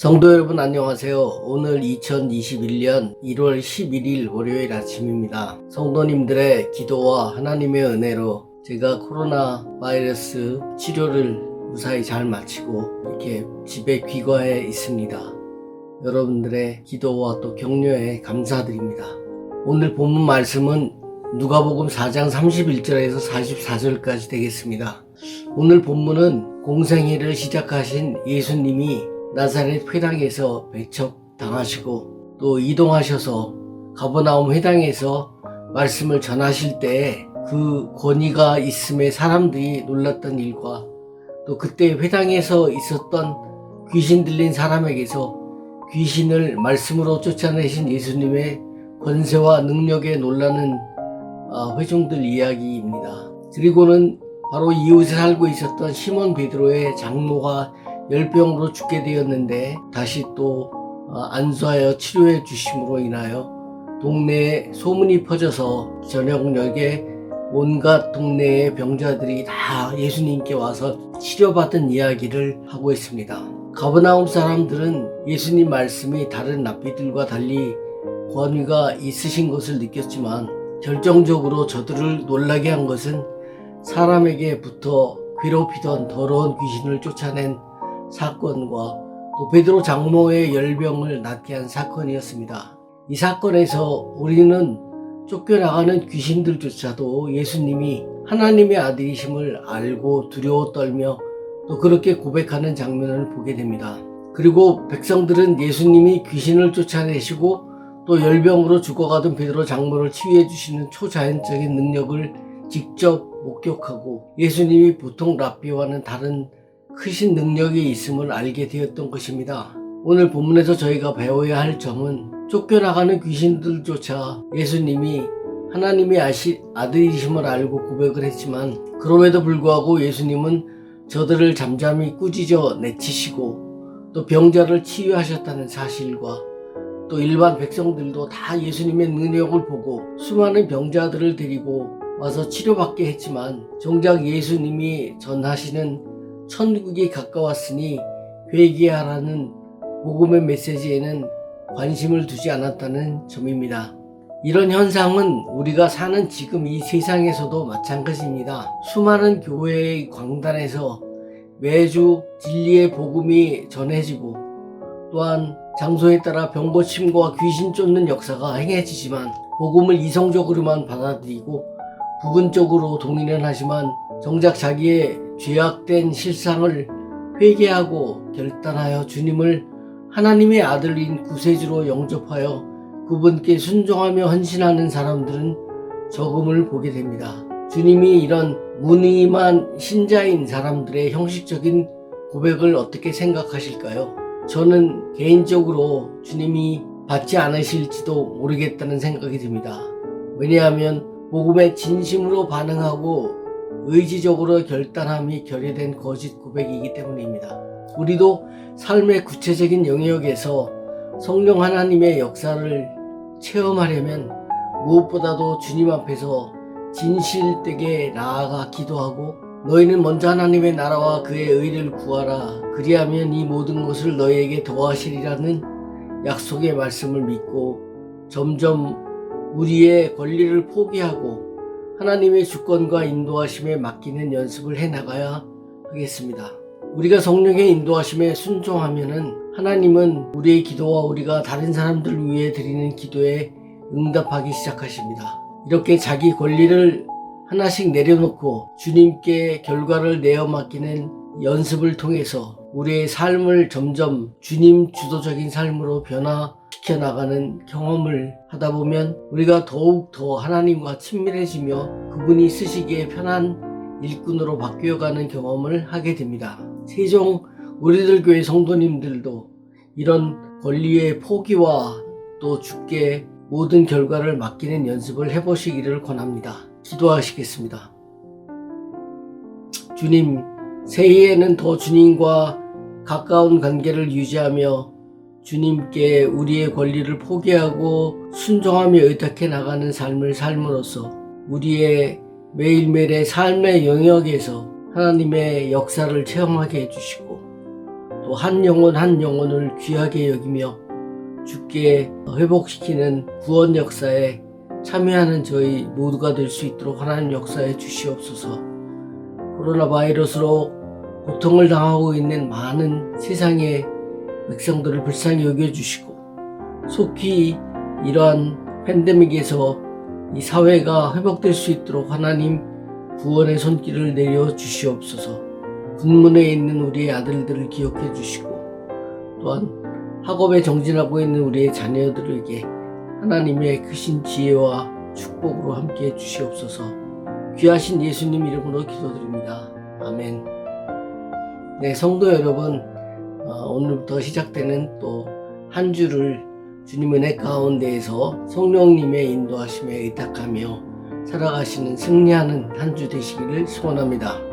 성도 여러분 안녕하세요. 오늘 2021년 1월 11일 월요일 아침입니다. 성도님들의 기도와 하나님의 은혜로 제가 코로나 바이러스 치료를 무사히 잘 마치고 이렇게 집에 귀가해 있습니다. 여러분들의 기도와 또 격려에 감사드립니다. 오늘 본문 말씀은 누가복음 4장 31절에서 44절까지 되겠습니다. 오늘 본문은 공생애를 시작하신 예수님이 나사렛 회당에서 배척 당하시고 또 이동하셔서 가버나움 회당에서 말씀을 전하실 때 그 권위가 있음에 사람들이 놀랐던 일과 또 그때 회당에서 있었던 귀신 들린 사람에게서 귀신을 말씀으로 쫓아내신 예수님의 권세와 능력에 놀라는 아, 회중들 이야기입니다. 그리고는 바로 이웃에 살고 있었던 시몬 베드로의 장모가 열병으로 죽게 되었는데 다시 또 어, 안수하여 치료해 주심으로 인하여 동네에 소문이 퍼져서 저녁녘에 온갖 동네의 병자들이 다 예수님께 와서 치료받은 이야기를 하고 있습니다. 가버나움 사람들은 예수님 말씀이 다른 랍비들과 달리 권위가 있으신 것을 느꼈지만 결정적으로 저들을 놀라게 한 것은 사람에게 붙어 괴롭히던 더러운 귀신을 쫓아낸 사건과 또 베드로 장모의 열병을 낫게 한 사건이었습니다. 이 사건에서 우리는 쫓겨나가는 귀신들조차도 예수님이 하나님의 아들이심을 알고 두려워 떨며 또 그렇게 고백하는 장면을 보게 됩니다. 그리고 백성들은 예수님이 귀신을 쫓아내시고 또 열병으로 죽어가던 베드로 장모를 치유해 주시는 초자연적인 능력을 직접 목격하고 예수님이 보통 랍비와는 다른 크신 능력이 있음을 알게 되었던 것입니다. 오늘 본문에서 저희가 배워야 할 점은 쫓겨나가는 귀신들조차 예수님이 하나님의 아시, 아들이심을 알고 고백을 했지만 그럼에도 불구하고 예수님은 저들을 잠잠히 꾸짖어 내치시고 또 병자를 치유하셨다는 사실과 또 일반 백성들도 다 예수님의 능력을 보고 수많은 병자들을 데리고 와서 치료받게 했지만 정작 예수님이 전하시는 천국이 가까웠으니 회개하라는 복음의 메시지에는 관심을 두지 않았다는 점입니다. 이런 현상은 우리가 사는 지금 이 세상에서도 마찬가지입니다. 수많은 교회의 광단에서 매주 진리의 복음이 전해지고 또한 장소에 따라 병고 침과 귀신 쫓는 역사가 행해지지만 복음을 이성적으로만 받아들이고 부분적으로 동의는 하지만 정작 자기의 죄악된 실상을 회개하고 결단하여 주님을 하나님의 아들인 구세주로 영접하여 그분께 순종하며 헌신하는 사람들은 적음을 보게 됩니다. 주님이 이런 무늬만 신자인 사람들의 형식적인 고백을 어떻게 생각하실까요? 저는 개인적으로 주님이 받지 않으실지도 모르겠다는 생각이 듭니다. 왜냐하면 복음에 진심으로 반응하고 의지적으로 결단함이 결여된 거짓 고백이기 때문입니다. 우리도 삶의 구체적인 영역에서 성령 하나님의 역사를 체험하려면 무엇보다도 주님 앞에서 진실되게 나아가 기도하고 너희는 먼저 하나님의 나라와 그의 의를 구하라 그리하면 이 모든 것을 너희에게 더하시리라는 약속의 말씀을 믿고 점점 우리의 권리를 포기하고 하나님의 주권과 인도하심에 맡기는 연습을 해 나가야 하겠습니다. 우리가 성령의 인도하심에 순종하면은 하나님은 우리의 기도와 우리가 다른 사람들을 위해 드리는 기도에 응답하기 시작하십니다. 이렇게 자기 권리를 하나씩 내려놓고 주님께 결과를 내어 맡기는 연습을 통해서 우리의 삶을 점점 주님 주도적인 삶으로 변화 시켜 나가는 경험을 하다 보면 우리가 더욱 더 하나님과 친밀해지며 그분이 쓰시기에 편한 일꾼으로 바뀌어가는 경험을 하게 됩니다. 세종 우리들 교회 성도님들도 이런 권리의 포기와 또 주께 모든 결과를 맡기는 연습을 해보시기를 권합니다. 기도하시겠습니다. 주님, 새해에는 더 주님과 가까운 관계를 유지하며 주님께 우리의 권리를 포기하고 순종하며 의탁해 나가는 삶을 삶으로써 우리의 매일매일의 삶의 영역에서 하나님의 역사를 체험하게 해주시고 또또한 영혼 한 영혼을 귀하게 여기며 주께 회복시키는 구원 역사에 참여하는 저희 모두가 될 수 있도록 하나님 역사에 주시옵소서. 코로나 바이러스로 고통을 당하고 있는 많은 세상의 백성들을 불쌍히 여겨주시고 속히 이러한 팬데믹에서 이 사회가 회복될 수 있도록 하나님 구원의 손길을 내려 주시옵소서. 군문에 있는 우리의 아들들을 기억해 주시고 또한 학업에 정진하고 있는 우리의 자녀들에게 하나님의 크신 지혜와 축복으로 함께 해 주시옵소서. 귀하신 예수님 이름으로 기도드립니다. 아멘. 네, 성도 여러분, 어, 오늘부터 시작되는 또 한 주를 주님 은혜 가운데에서 성령님의 인도하심에 의탁하며 살아가시는 승리하는 한 주 되시기를 소원합니다.